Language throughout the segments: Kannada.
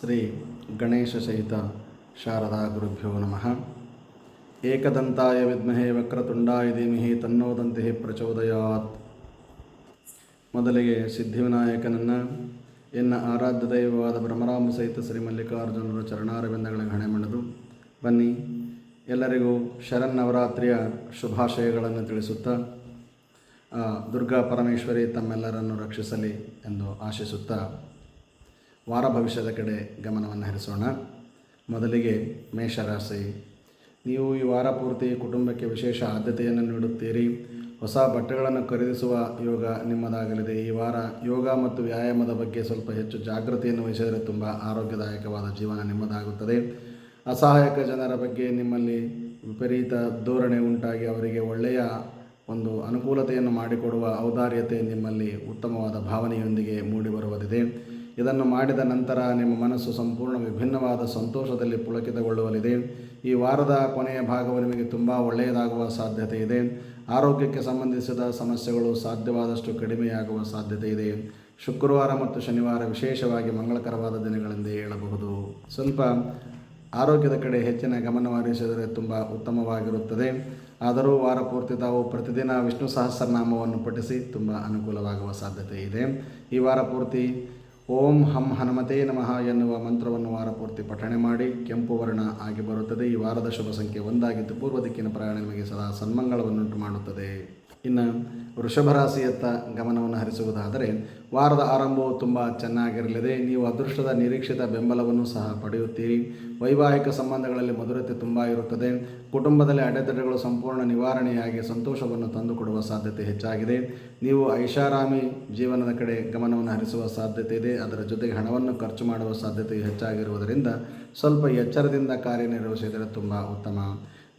ಶ್ರೀ ಗಣೇಶ ಸಹಿತ ಶಾರದಾ ಗುರುಭ್ಯೋ ನಮಃ. ಏಕದಂತಾಯ ವಿದ್ಮಹೇ ವಕ್ರತುಂಡಾಯ ಧೀಮಹಿ ತನ್ನೋದಂತೆ ಪ್ರಚೋದಯಾತ್. ಮೊದಲಿಗೆ ಸಿದ್ಧಿವಿನಾಯಕನನ್ನು, ಎನ್ನ ಆರಾಧ್ಯ ದೈವವಾದ ಬ್ರಹ್ಮರಾಮ ಸಹಿತ ಶ್ರೀ ಮಲ್ಲಿಕಾರ್ಜುನರ ಚರಣಾರವಿಂದಗಳಿಗೆ ಹಣೆ ಮಾಡಿದು ಬನ್ನಿ ಎಲ್ಲರಿಗೂ ಶರನ್ನವರಾತ್ರಿಯ ಶುಭಾಶಯಗಳನ್ನು ತಿಳಿಸುತ್ತಾ ದುರ್ಗಾ ಪರಮೇಶ್ವರಿ ತಮ್ಮೆಲ್ಲರನ್ನು ರಕ್ಷಿಸಲಿ ಎಂದು ಆಶಿಸುತ್ತಾ ವಾರ ಭವಿಷ್ಯದ ಕಡೆ ಗಮನವನ್ನು ಹರಿಸೋಣ. ಮೊದಲಿಗೆ ಮೇಷರಾಶಿ. ನೀವು ಈ ವಾರ ಪೂರ್ತಿ ಕುಟುಂಬಕ್ಕೆ ವಿಶೇಷ ಆದ್ಯತೆಯನ್ನು ನೀಡುತ್ತೀರಿ. ಹೊಸ ಬಟ್ಟೆಗಳನ್ನು ಖರೀದಿಸುವ ಯೋಗ ನಿಮ್ಮದಾಗಲಿದೆ. ಈ ವಾರ ಯೋಗ ಮತ್ತು ವ್ಯಾಯಾಮದ ಬಗ್ಗೆ ಸ್ವಲ್ಪ ಹೆಚ್ಚು ಜಾಗೃತಿಯನ್ನು ವಹಿಸಿದರೆ ತುಂಬ ಆರೋಗ್ಯದಾಯಕವಾದ ಜೀವನ ನಿಮ್ಮದಾಗುತ್ತದೆ. ಅಸಹಾಯಕ ಜನರ ಬಗ್ಗೆ ನಿಮ್ಮಲ್ಲಿ ವಿಪರೀತ ಧೋರಣೆ ಉಂಟಾಗಿ ಅವರಿಗೆ ಒಳ್ಳೆಯ ಒಂದು ಅನುಕೂಲತೆಯನ್ನು ಮಾಡಿಕೊಡುವ ಔದಾರ್ಯತೆ ನಿಮ್ಮಲ್ಲಿ ಉತ್ತಮವಾದ ಭಾವನೆಯೊಂದಿಗೆ ಮೂಡಿಬರುವುದಿದೆ. ಇದನ್ನು ಮಾಡಿದ ನಂತರ ನಿಮ್ಮ ಮನಸ್ಸು ಸಂಪೂರ್ಣ ವಿಭಿನ್ನವಾದ ಸಂತೋಷದಲ್ಲಿ ಪುಳಕಿತಗೊಳ್ಳುವಲಿದೆ ಈ ವಾರದ ಕೊನೆಯ ಭಾಗವು ನಿಮಗೆ ತುಂಬ ಒಳ್ಳೆಯದಾಗುವ ಸಾಧ್ಯತೆ ಇದೆ. ಆರೋಗ್ಯಕ್ಕೆ ಸಂಬಂಧಿಸಿದ ಸಮಸ್ಯೆಗಳು ಸಾಧ್ಯವಾದಷ್ಟು ಕಡಿಮೆಯಾಗುವ ಸಾಧ್ಯತೆ ಇದೆ. ಶುಕ್ರವಾರ ಮತ್ತು ಶನಿವಾರ ವಿಶೇಷವಾಗಿ ಮಂಗಳಕರವಾದ ದಿನಗಳೆಂದೇ ಹೇಳಬಹುದು. ಸ್ವಲ್ಪ ಆರೋಗ್ಯದ ಕಡೆ ಹೆಚ್ಚಿನ ಗಮನ ಹರಿಸಿದರೆ ತುಂಬ ಉತ್ತಮವಾಗಿರುತ್ತದೆ. ಆದರೂ ವಾರ ಪೂರ್ತಿ ತಾವು ಪ್ರತಿದಿನ ವಿಷ್ಣು ಸಹಸ್ರನಾಮವನ್ನು ಪಠಿಸಿ ತುಂಬ ಅನುಕೂಲವಾಗುವ ಸಾಧ್ಯತೆ ಇದೆ. ಈ ವಾರ ಪೂರ್ತಿ ಓಂ ಹಂ ಹನುಮತೇ ನಮಃ ಎನ್ನುವ ಮಂತ್ರವನ್ನು ವಾರ ಪೂರ್ತಿ ಪಠಣೆ ಮಾಡಿ ಕೆಂಪು ವರ್ಣ ಆಗಿ ಬರುತ್ತದೆ. ಈ ವಾರದ ಶುಭ ಸಂಖ್ಯೆ ಒಂದಾಗಿದ್ದು ಪೂರ್ವ ದಿಕ್ಕಿನ ಪ್ರಯಾಣ ನಿಮಗೆ ಸದಾ ಸನ್ಮಂಗಳವನ್ನುಂಟು ಮಾಡುತ್ತದೆ. ಇನ್ನು ವೃಷಭ ರಾಶಿಯತ್ತ ಗಮನವನ್ನು ಹರಿಸುವುದಾದರೆ ವಾರದ ಆರಂಭವು ತುಂಬ ಚೆನ್ನಾಗಿರಲಿದೆ. ನೀವು ಅದೃಷ್ಟದ ನಿರೀಕ್ಷಿತ ಬೆಂಬಲವನ್ನು ಸಹ ಪಡೆಯುತ್ತೀರಿ. ವೈವಾಹಿಕ ಸಂಬಂಧಗಳಲ್ಲಿ ಮಧುರತೆ ತುಂಬ ಇರುತ್ತದೆ. ಕುಟುಂಬದಲ್ಲಿ ಅಡೆತಡೆಗಳು ಸಂಪೂರ್ಣ ನಿವಾರಣೆಯಾಗಿ ಸಂತೋಷವನ್ನು ತಂದುಕೊಡುವ ಸಾಧ್ಯತೆ ಹೆಚ್ಚಾಗಿದೆ. ನೀವು ಐಷಾರಾಮಿ ಜೀವನದ ಕಡೆ ಗಮನವನ್ನು ಹರಿಸುವ ಸಾಧ್ಯತೆ ಇದೆ. ಅದರ ಜೊತೆಗೆ ಹಣವನ್ನು ಖರ್ಚು ಮಾಡುವ ಸಾಧ್ಯತೆ ಹೆಚ್ಚಾಗಿರುವುದರಿಂದ ಸ್ವಲ್ಪ ಎಚ್ಚರದಿಂದ ಕಾರ್ಯನಿರ್ವಹಿಸಿದರೆ ತುಂಬ ಉತ್ತಮ.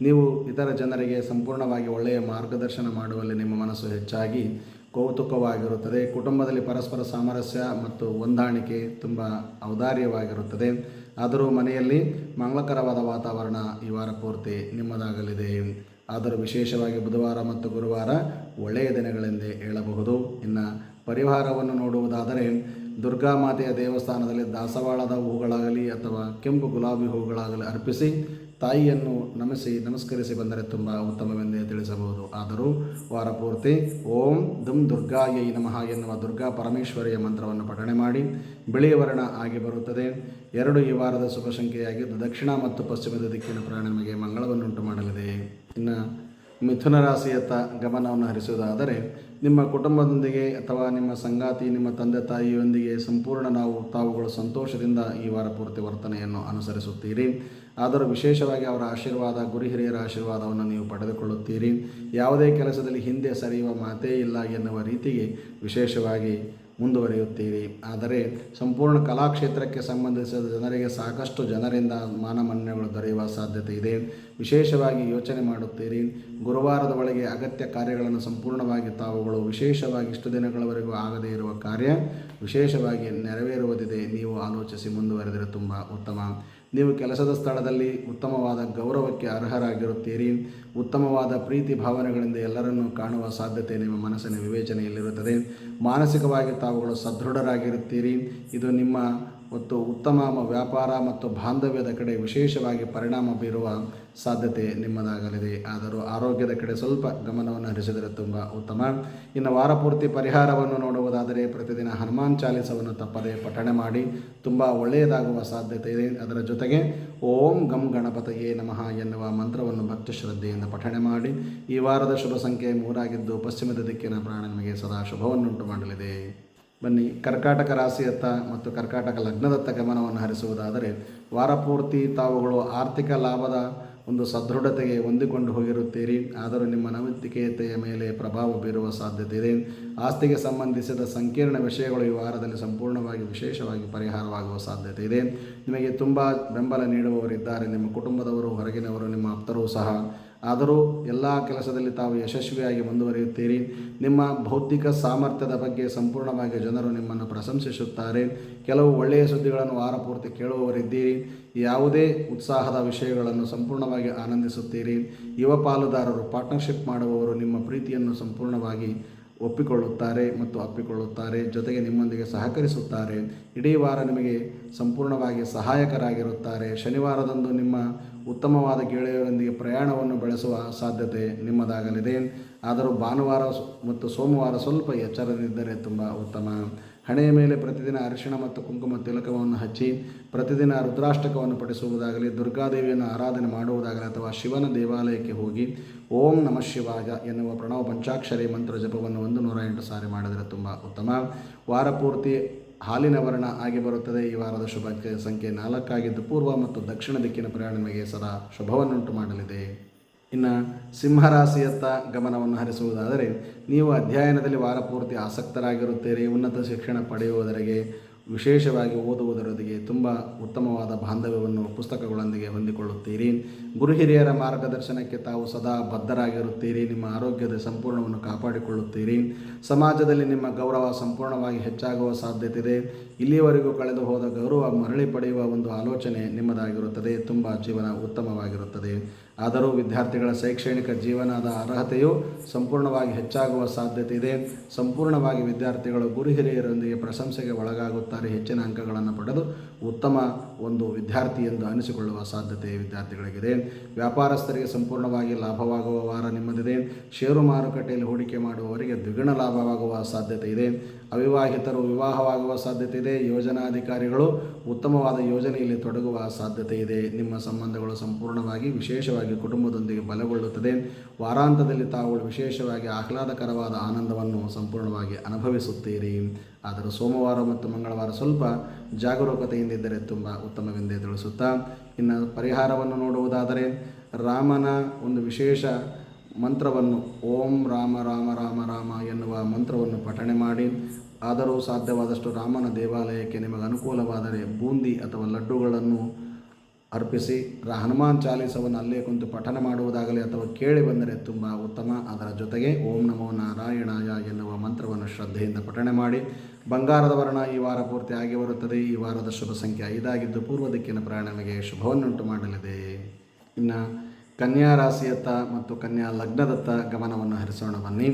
ನೀವು ಇತರ ಜನರಿಗೆ ಸಂಪೂರ್ಣವಾಗಿ ಒಳ್ಳೆಯ ಮಾರ್ಗದರ್ಶನ ಮಾಡುವಲ್ಲಿ ನಿಮ್ಮ ಮನಸ್ಸು ಹೆಚ್ಚಾಗಿ ಕೌತುಕವಾಗಿರುತ್ತದೆ. ಕುಟುಂಬದಲ್ಲಿ ಪರಸ್ಪರ ಸಾಮರಸ್ಯ ಮತ್ತು ಹೊಂದಾಣಿಕೆ ತುಂಬ ಔದಾರ್ಯವಾಗಿರುತ್ತದೆ. ಆದರೂ ಮನೆಯಲ್ಲಿ ಮಂಗಳಕರವಾದ ವಾತಾವರಣ ಈ ವಾರ ಪೂರ್ತಿ ನಿಮ್ಮದಾಗಲಿದೆ. ಆದರೂ ವಿಶೇಷವಾಗಿ ಬುಧವಾರ ಮತ್ತು ಗುರುವಾರ ಒಳ್ಳೆಯ ದಿನಗಳೆಂದೇ ಹೇಳಬಹುದು. ಇನ್ನು ಪರಿಹಾರವನ್ನು ನೋಡುವುದಾದರೆ, ದುರ್ಗಾ ಮಾತೆಯ ದೇವಸ್ಥಾನದಲ್ಲಿ ದಾಸವಾಳದ ಹೂಗಳಾಗಲಿ ಅಥವಾ ಕೆಂಪು ಗುಲಾಬಿ ಹೂಗಳಾಗಲಿ ಅರ್ಪಿಸಿ ತಾಯಿಯನ್ನು ನಮಿಸಿ ನಮಸ್ಕರಿಸಿ ಬಂದರೆ ತುಂಬ ಉತ್ತಮವೆಂದೇ ತಿಳಿಸಬಹುದು. ಆದರೂ ವಾರ ಪೂರ್ತಿ ಓಂ ದುಂ ದುರ್ಗಾಯೈ ನಮಃ ಎನ್ನುವ ದುರ್ಗಾ ಪರಮೇಶ್ವರಿಯ ಮಂತ್ರವನ್ನು ಪಠಣೆ ಮಾಡಿ ಬಿಳಿಯ ವರ್ಣ ಆಗಿ ಬರುತ್ತದೆ. ಎರಡು ಈ ವಾರದ ಶುಭ ಸಂಖ್ಯೆಯಾಗಿದ್ದು ದಕ್ಷಿಣ ಮತ್ತು ಪಶ್ಚಿಮದ ದಿಕ್ಕಿನ ಪ್ರಯಾಣ ನಿಮಗೆ ಮಂಗಳವನ್ನುಂಟು ಮಾಡಲಿದೆ. ಇನ್ನು ಮಿಥುನ ರಾಶಿಯತ್ತ ಗಮನವನ್ನು ಹರಿಸುವುದಾದರೆ ನಿಮ್ಮ ಕುಟುಂಬದೊಂದಿಗೆ ಅಥವಾ ನಿಮ್ಮ ಸಂಗಾತಿ, ನಿಮ್ಮ ತಂದೆ ತಾಯಿಯೊಂದಿಗೆ ಸಂಪೂರ್ಣ ನಾವು ತಾವುಗಳು ಸಂತೋಷದಿಂದ ಈ ವಾರ ಪೂರ್ತಿ ವರ್ತನೆಯನ್ನು ಅನುಸರಿಸುತ್ತೀರಿ. ಆದರೂ ವಿಶೇಷವಾಗಿ ಅವರ ಆಶೀರ್ವಾದ, ಗುರು ಹಿರಿಯರ ಆಶೀರ್ವಾದವನ್ನು ನೀವು ಪಡೆದುಕೊಳ್ಳುತ್ತೀರಿ. ಯಾವುದೇ ಕೆಲಸದಲ್ಲಿ ಹಿಂದೆ ಸರಿಯುವ ಮಾತೇ ಇಲ್ಲ ಎನ್ನುವ ರೀತಿಗೆ ವಿಶೇಷವಾಗಿ ಮುಂದುವರಿಯುತ್ತೀರಿ. ಆದರೆ ಸಂಪೂರ್ಣ ಕಲಾಕ್ಷೇತ್ರಕ್ಕೆ ಸಂಬಂಧಿಸಿದ ಜನರಿಗೆ ಸಾಕಷ್ಟು ಜನರಿಂದ ಮಾನಮನ್ಯಗಳು ದೊರೆಯುವ ಸಾಧ್ಯತೆ ಇದೆ. ವಿಶೇಷವಾಗಿ ಯೋಚನೆ ಮಾಡುತ್ತೀರಿ. ಗುರುವಾರದ ಒಳಗೆ ಅಗತ್ಯ ಕಾರ್ಯಗಳನ್ನು ಸಂಪೂರ್ಣವಾಗಿ ತಾವುಗಳು ವಿಶೇಷವಾಗಿ ಇಷ್ಟು ದಿನಗಳವರೆಗೂ ಆಗದೇ ಇರುವ ಕಾರ್ಯ ವಿಶೇಷವಾಗಿ ನೆರವೇರುವುದಿದೆ. ನೀವು ಆಲೋಚಿಸಿ ಮುಂದುವರೆದರೆ ತುಂಬ ಉತ್ತಮ. ನೀವು ಕೆಲಸದ ಸ್ಥಳದಲ್ಲಿ ಉತ್ತಮವಾದ ಗೌರವಕ್ಕೆ ಅರ್ಹರಾಗಿರುತ್ತೀರಿ. ಉತ್ತಮವಾದ ಪ್ರೀತಿ ಭಾವನೆಗಳಿಂದ ಎಲ್ಲರನ್ನೂ ಕಾಣುವ ಸಾಧ್ಯತೆ ನಿಮ್ಮ ಮನಸ್ಸಿನ ವಿವೇಚನೆಯಲ್ಲಿರುತ್ತದೆ. ಮಾನಸಿಕವಾಗಿ ತಾವುಗಳು ಸದೃಢರಾಗಿರುತ್ತೀರಿ. ಇದು ನಿಮ್ಮ ಮತ್ತು ಉತ್ತಮ ವ್ಯಾಪಾರ ಮತ್ತು ಬಾಂಧವ್ಯದ ಕಡೆ ವಿಶೇಷವಾಗಿ ಪರಿಣಾಮ ಬೀರುವ ಸಾಧ್ಯತೆ ನಿಮ್ಮದಾಗಲಿದೆ. ಆದರೂ ಆರೋಗ್ಯದ ಕಡೆ ಸ್ವಲ್ಪ ಗಮನವನ್ನು ಹರಿಸಿದರೆ ತುಂಬ ಉತ್ತಮ. ಇನ್ನು ವಾರಪೂರ್ತಿ ಪರಿಹಾರವನ್ನು ನೋಡುವುದಾದರೆ ಪ್ರತಿದಿನ ಹನುಮಾನ್ ಚಾಲಿಸವನ್ನು ತಪ್ಪದೆ ಪಠಣೆ ಮಾಡಿ, ತುಂಬ ಒಳ್ಳೆಯದಾಗುವ ಸಾಧ್ಯತೆ ಇದೆ. ಅದರ ಜೊತೆಗೆ ಓಂ ಗಂ ಗಣಪತಯೇ ನಮಃ ಎನ್ನುವ ಮಂತ್ರವನ್ನು ಭಕ್ತಿ ಶ್ರದ್ಧೆಯಿಂದ ಪಠಣೆ ಮಾಡಿ, ಈ ವಾರದ ಶುಭ ಸಂಖ್ಯೆ ಮೂರಾಗಿದ್ದು ಪಶ್ಚಿಮದ ದಿಕ್ಕಿನ ಪ್ರಾಣ ನಿಮಗೆ ಸದಾ ಶುಭವನ್ನುಂಟು ಮಾಡಲಿದೆ. ಬನ್ನಿ, ಕರ್ಕಾಟಕ ರಾಶಿಯತ್ತ ಮತ್ತು ಕರ್ಕಾಟಕ ಲಗ್ನದತ್ತ ಗಮನವನ್ನು ಹರಿಸುವುದಾದರೆ ವಾರಪೂರ್ತಿ ತಾವುಗಳು ಆರ್ಥಿಕ ಲಾಭದ ಒಂದು ಸದೃಢತೆಗೆ ಹೊಂದಿಕೊಂಡು ಹೋಗಿರುತ್ತೀರಿ. ಆದರೂ ನಿಮ್ಮ ನೈತಿಕತೆಯ ಮೇಲೆ ಪ್ರಭಾವ ಬೀರುವ ಸಾಧ್ಯತೆ ಇದೆ ಆಸ್ತಿಗೆ ಸಂಬಂಧಿಸಿದ ಸಂಕೀರ್ಣ ವಿಷಯಗಳು ಈ ವಾರದಲ್ಲಿ ಸಂಪೂರ್ಣವಾಗಿ ವಿಶೇಷವಾಗಿ ಪರಿಹಾರವಾಗುವ ಸಾಧ್ಯತೆ ಇದೆ ನಿಮಗೆ ತುಂಬ ಬೆಂಬಲ ನೀಡುವವರಿದ್ದಾರೆ. ನಿಮ್ಮ ಕುಟುಂಬದವರು, ಹೊರಗಿನವರು, ನಿಮ್ಮ ಆಪ್ತರೂ ಸಹ ಆದರೂ ಎಲ್ಲ ಕೆಲಸದಲ್ಲಿ ತಾವು ಯಶಸ್ವಿಯಾಗಿ ಮುಂದುವರಿಯುತ್ತೀರಿ. ನಿಮ್ಮ ಬೌದ್ಧಿಕ ಸಾಮರ್ಥ್ಯದ ಬಗ್ಗೆ ಸಂಪೂರ್ಣವಾಗಿ ಜನರು ನಿಮ್ಮನ್ನು ಪ್ರಶಂಸಿಸುತ್ತಾರೆ. ಕೆಲವು ಒಳ್ಳೆಯ ಸುದ್ದಿಗಳನ್ನು ವಾರ ಪೂರ್ತಿ ಕೇಳುವವರಿದ್ದೀರಿ. ಯಾವುದೇ ಉತ್ಸಾಹದ ವಿಷಯಗಳನ್ನು ಸಂಪೂರ್ಣವಾಗಿ ಆನಂದಿಸುತ್ತೀರಿ. ಯುವ ಪಾಲುದಾರರು ಪಾರ್ಟ್ನರ್ಶಿಪ್ ಮಾಡುವವರು ನಿಮ್ಮ ಪ್ರೀತಿಯನ್ನು ಸಂಪೂರ್ಣವಾಗಿ ಒಪ್ಪಿಕೊಳ್ಳುತ್ತಾರೆ ಮತ್ತು ಅಪ್ಪಿಕೊಳ್ಳುತ್ತಾರೆ. ಜೊತೆಗೆ ನಿಮ್ಮೊಂದಿಗೆ ಸಹಕರಿಸುತ್ತಾರೆ. ಇಡೀ ವಾರ ನಿಮಗೆ ಸಂಪೂರ್ಣವಾಗಿ ಸಹಾಯಕರಾಗಿರುತ್ತಾರೆ. ಶನಿವಾರದಂದು ನಿಮ್ಮ ಉತ್ತಮವಾದ ಗೆಳೆಯರೊಂದಿಗೆ ಪ್ರಯಾಣವನ್ನು ಬೆಳೆಸುವ ಸಾಧ್ಯತೆ ನಿಮ್ಮದಾಗಲಿದೆ. ಆದರೂ ಭಾನುವಾರ ಮತ್ತು ಸೋಮವಾರ ಸ್ವಲ್ಪ ಎಚ್ಚರದಿದ್ದರೆ ತುಂಬ ಉತ್ತಮ. ಹಣೆಯ ಮೇಲೆ ಪ್ರತಿದಿನ ಅರಿಶಿಣ ಮತ್ತು ಕುಂಕುಮ ತಿಲಕವನ್ನು ಹಚ್ಚಿ, ಪ್ರತಿದಿನ ರುದ್ರಾಷ್ಟಕವನ್ನು ಪಠಿಸುವುದಾಗಲಿ, ದುರ್ಗಾದೇವಿಯನ್ನು ಆರಾಧನೆ ಮಾಡುವುದಾಗಲಿ ಅಥವಾ ಶಿವನ ದೇವಾಲಯಕ್ಕೆ ಹೋಗಿ ಓಂ ನಮಃ ಶಿವಾಯ ಎನ್ನುವ ಪ್ರಣವ ಪಂಚಾಕ್ಷರಿ ಮಂತ್ರ ಜಪವನ್ನು ಒಂದು ನೂರ ಎಂಟು ಸಾರಿ ಮಾಡಿದರೆ ತುಂಬ ಉತ್ತಮ. ವಾರ ಪೂರ್ತಿ ಹಾಲಿನ ವರ್ಣ ಆಗಿ ಬರುತ್ತದೆ. ಈ ವಾರದ ಶುಭ ಸಂಖ್ಯೆ ನಾಲ್ಕಾಗಿದ್ದು ಪೂರ್ವ ಮತ್ತು ದಕ್ಷಿಣ ದಿಕ್ಕಿನ ಪ್ರಯಾಣ ನಿಮಗೆ ಸದಾ ಶುಭವನ್ನುಂಟು ಮಾಡಲಿದೆ. ಇನ್ನು ಸಿಂಹರಾಶಿಯತ್ತ ಗಮನವನ್ನು ಹರಿಸುವುದಾದರೆ, ನೀವು ಅಧ್ಯಯನದಲ್ಲಿ ವಾರಪೂರ್ತಿ ಆಸಕ್ತರಾಗಿರುತ್ತೀರಿ. ಉನ್ನತ ಶಿಕ್ಷಣ ಪಡೆಯುವುದರಿಗೆ ವಿಶೇಷವಾಗಿ ಓದುವುದರೊಂದಿಗೆ ತುಂಬ ಉತ್ತಮವಾದ ಬಾಂಧವ್ಯವನ್ನು ಪುಸ್ತಕಗಳೊಂದಿಗೆ ಹೊಂದಿಕೊಳ್ಳುತ್ತೀರಿ. ಗುರು ಹಿರಿಯರ ಮಾರ್ಗದರ್ಶನಕ್ಕೆ ತಾವು ಸದಾ ಬದ್ಧರಾಗಿರುತ್ತೀರಿ. ನಿಮ್ಮ ಆರೋಗ್ಯದ ಸಂಪೂರ್ಣವನ್ನು ಕಾಪಾಡಿಕೊಳ್ಳುತ್ತೀರಿ. ಸಮಾಜದಲ್ಲಿ ನಿಮ್ಮ ಗೌರವ ಸಂಪೂರ್ಣವಾಗಿ ಹೆಚ್ಚಾಗುವ ಸಾಧ್ಯತೆ ಇದೆ ಇಲ್ಲಿಯವರೆಗೂ ಕಳೆದು ಹೋದ ಗೌರವ ಮರಳಿ ಪಡೆಯುವ ಒಂದು ಆಲೋಚನೆ ನಿಮ್ಮದಾಗಿರುತ್ತದೆ. ತುಂಬ ಜೀವನ ಉತ್ತಮವಾಗಿರುತ್ತದೆ. ಆದರೂ ವಿದ್ಯಾರ್ಥಿಗಳ ಶೈಕ್ಷಣಿಕ ಜೀವನದ ಅರ್ಹತೆಯು ಸಂಪೂರ್ಣವಾಗಿ ಹೆಚ್ಚಾಗುವ ಸಾಧ್ಯತೆ ಇದೆ. ಸಂಪೂರ್ಣವಾಗಿ ವಿದ್ಯಾರ್ಥಿಗಳು ಗುರು ಹಿರಿಯರೊಂದಿಗೆ ಪ್ರಶಂಸೆಗೆ ಒಳಗಾಗುತ್ತಾರೆ ಹೆಚ್ಚಿನ ಅಂಕಗಳನ್ನು ಪಡೆದು ಉತ್ತಮ ಒಂದು ವಿದ್ಯಾರ್ಥಿ ಎಂದು ಅನಿಸಿಕೊಳ್ಳುವ ಸಾಧ್ಯತೆ ವಿದ್ಯಾರ್ಥಿಗಳಿಗಿದೆ. ವ್ಯಾಪಾರಸ್ಥರಿಗೆ ಸಂಪೂರ್ಣವಾಗಿ ಲಾಭವಾಗುವ ವಾರ ನಿಮ್ಮದಿದೆ. ಷೇರು ಮಾರುಕಟ್ಟೆಯಲ್ಲಿ ಹೂಡಿಕೆ ಮಾಡುವವರಿಗೆ ದ್ವಿಗುಣ ಲಾಭವಾಗುವ ಸಾಧ್ಯತೆ ಇದೆ. ಅವಿವಾಹಿತರು ವಿವಾಹವಾಗುವ ಸಾಧ್ಯತೆ ಇದೆ. ಯೋಜನಾಧಿಕಾರಿಗಳು ಉತ್ತಮವಾದ ಯೋಜನೆಯಲ್ಲಿ ತೊಡಗುವ ಸಾಧ್ಯತೆ ಇದೆ. ನಿಮ್ಮ ಸಂಬಂಧಗಳು ಸಂಪೂರ್ಣವಾಗಿ ವಿಶೇಷವಾಗಿ ಕುಟುಂಬದೊಂದಿಗೆ ಬಲಗೊಳ್ಳುತ್ತದೆ. ವಾರಾಂತದಲ್ಲಿ ತಾವು ವಿಶೇಷವಾಗಿ ಆಹ್ಲಾದಕರವಾದ ಆನಂದವನ್ನು ಸಂಪೂರ್ಣವಾಗಿ ಅನುಭವಿಸುತ್ತೀರಿ. ಆದರೆ ಸೋಮವಾರ ಮತ್ತು ಮಂಗಳವಾರ ಸ್ವಲ್ಪ ಜಾಗರೂಕತೆಯಿಂದಿದ್ದರೆ ತುಂಬ ಉತ್ತಮವೆಂದೇ ತಿಳಿಸುತ್ತಾ, ಇನ್ನು ಪರಿಹಾರವನ್ನು ನೋಡುವುದಾದರೆ ರಾಮನ ಒಂದು ವಿಶೇಷ ಮಂತ್ರವನ್ನು ಓಂ ರಾಮ ರಾಮ ರಾಮ ರಾಮ ಎನ್ನುವ ಮಂತ್ರವನ್ನು ಪಠಣೆ ಮಾಡಿ, ಆದರೂ ಸಾಧ್ಯವಾದಷ್ಟು ರಾಮನ ದೇವಾಲಯಕ್ಕೆ ನಿಮಗೆ ಅನುಕೂಲವಾದರೆ ಬೂಂದಿ ಅಥವಾ ಲಡ್ಡುಗಳನ್ನು ಅರ್ಪಿಸಿ ಹನುಮಾನ್ ಚಾಲೀಸವನ್ನು ಅಲ್ಲೇ ಕುಂತು ಪಠನ ಮಾಡುವುದಾಗಲಿ ಅಥವಾ ಕೇಳಿ ಬಂದರೆ ತುಂಬ ಉತ್ತಮ. ಅದರ ಜೊತೆಗೆ ಓಂ ನಮೋ ನಾರಾಯಣಾಯ ಎನ್ನುವ ಮಂತ್ರವನ್ನು ಶ್ರದ್ಧೆಯಿಂದ ಪಠಣೆ ಮಾಡಿ, ಬಂಗಾರದ ವರ್ಣ ಈ ವಾರ ಪೂರ್ತಿ ಆಗಿ ಬರುತ್ತದೆ. ಈ ವಾರದ ಶುಭ ಸಂಖ್ಯೆ ಐದಾಗಿದ್ದು ಪೂರ್ವ ದಿಕ್ಕಿನ ಪ್ರಯಾಣ ನಮಗೆ ಶುಭವನ್ನುಂಟು ಮಾಡಲಿದೆ. ಇನ್ನು ಕನ್ಯಾ ರಾಶಿಯತ್ತ ಮತ್ತು ಕನ್ಯಾ ಲಗ್ನದತ್ತ ಗಮನವನ್ನು ಹರಿಸೋಣ ಬನ್ನಿ.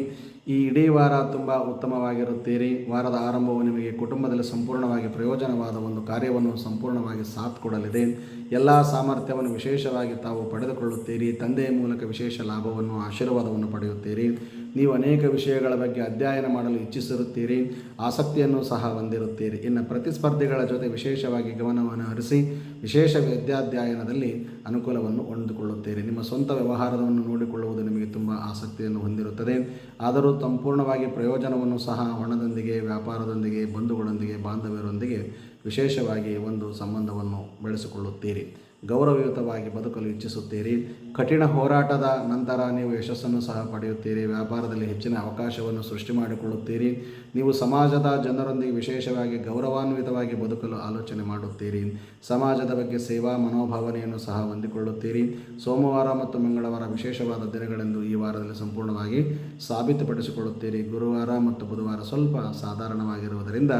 ಈ ಇಡೀ ವಾರ ತುಂಬ ಉತ್ತಮವಾಗಿರುತ್ತೀರಿ. ವಾರದ ಆರಂಭವು ನಿಮಗೆ ಕುಟುಂಬದಲ್ಲಿ ಸಂಪೂರ್ಣವಾಗಿ ಪ್ರಯೋಜನವಾದ ಒಂದು ಕಾರ್ಯವನ್ನು ಸಂಪೂರ್ಣವಾಗಿ ಸಾಥ್ ಕೊಡಲಿದೆ ಎಲ್ಲ ಸಾಮರ್ಥ್ಯವನ್ನು ವಿಶೇಷವಾಗಿ ತಾವು ಪಡೆದುಕೊಳ್ಳುತ್ತೀರಿ. ತಂದೆಯ ಮೂಲಕ ವಿಶೇಷ ಲಾಭವನ್ನು, ಆಶೀರ್ವಾದವನ್ನು ಪಡೆಯುತ್ತೀರಿ. ನೀವು ಅನೇಕ ವಿಷಯಗಳ ಬಗ್ಗೆ ಅಧ್ಯಯನ ಮಾಡಲು ಇಚ್ಛಿಸಿರುತ್ತೀರಿ, ಆಸಕ್ತಿಯನ್ನು ಸಹ ಹೊಂದಿರುತ್ತೀರಿ. ಇನ್ನು ಪ್ರತಿಸ್ಪರ್ಧಿಗಳ ಜೊತೆ ವಿಶೇಷವಾಗಿ ಗಮನವನ್ನು ಹರಿಸಿ, ವಿಶೇಷ ವಿದ್ಯಾಧ್ಯಯನದಲ್ಲಿ ಅನುಕೂಲವನ್ನು ಹೊಂದಿಕೊಳ್ಳುತ್ತೀರಿ. ನಿಮ್ಮ ಸ್ವಂತ ವ್ಯವಹಾರವನ್ನು ನೋಡಿಕೊಳ್ಳುವುದು ನಿಮಗೆ ತುಂಬ ಆಸಕ್ತಿಯನ್ನು ಹೊಂದಿರುತ್ತದೆ. ಆದರೂ ಸಂಪೂರ್ಣವಾಗಿ ಪ್ರಯೋಜನವನ್ನು ಸಹ ಹಣದೊಂದಿಗೆ, ವ್ಯಾಪಾರದೊಂದಿಗೆ, ಬಂಧುಗಳೊಂದಿಗೆ, ಬಾಂಧವ್ಯರೊಂದಿಗೆ ವಿಶೇಷವಾಗಿ ಒಂದು ಸಂಬಂಧವನ್ನು ಬೆಳೆಸಿಕೊಳ್ಳುತ್ತೀರಿ. ಗೌರವಯುತವಾಗಿ ಬದುಕಲು ಇಚ್ಛಿಸುತ್ತೀರಿ. ಕಠಿಣ ಹೋರಾಟದ ನಂತರ ನೀವು ಯಶಸ್ಸನ್ನು ಸಹ ಪಡೆಯುತ್ತೀರಿ. ವ್ಯಾಪಾರದಲ್ಲಿ ಹೆಚ್ಚಿನ ಅವಕಾಶವನ್ನು ಸೃಷ್ಟಿ ಮಾಡಿಕೊಳ್ಳುತ್ತೀರಿ. ನೀವು ಸಮಾಜದ ಜನರೊಂದಿಗೆ ವಿಶೇಷವಾಗಿ ಗೌರವಾನ್ವಿತವಾಗಿ ಬದುಕಲು ಆಲೋಚನೆ ಮಾಡುತ್ತೀರಿ. ಸಮಾಜದ ಬಗ್ಗೆ ಸೇವಾ ಮನೋಭಾವನೆಯನ್ನು ಸಹ ಹೊಂದಿಕೊಳ್ಳುತ್ತೀರಿ. ಸೋಮವಾರ ಮತ್ತು ಮಂಗಳವಾರ ವಿಶೇಷವಾದ ದಿನಗಳೆಂದು ಈ ವಾರದಲ್ಲಿ ಸಂಪೂರ್ಣವಾಗಿ ಸಾಬೀತುಪಡಿಸಿಕೊಳ್ಳುತ್ತೀರಿ. ಗುರುವಾರ ಮತ್ತು ಬುಧವಾರ ಸ್ವಲ್ಪ ಸಾಧಾರಣವಾಗಿರುವುದರಿಂದ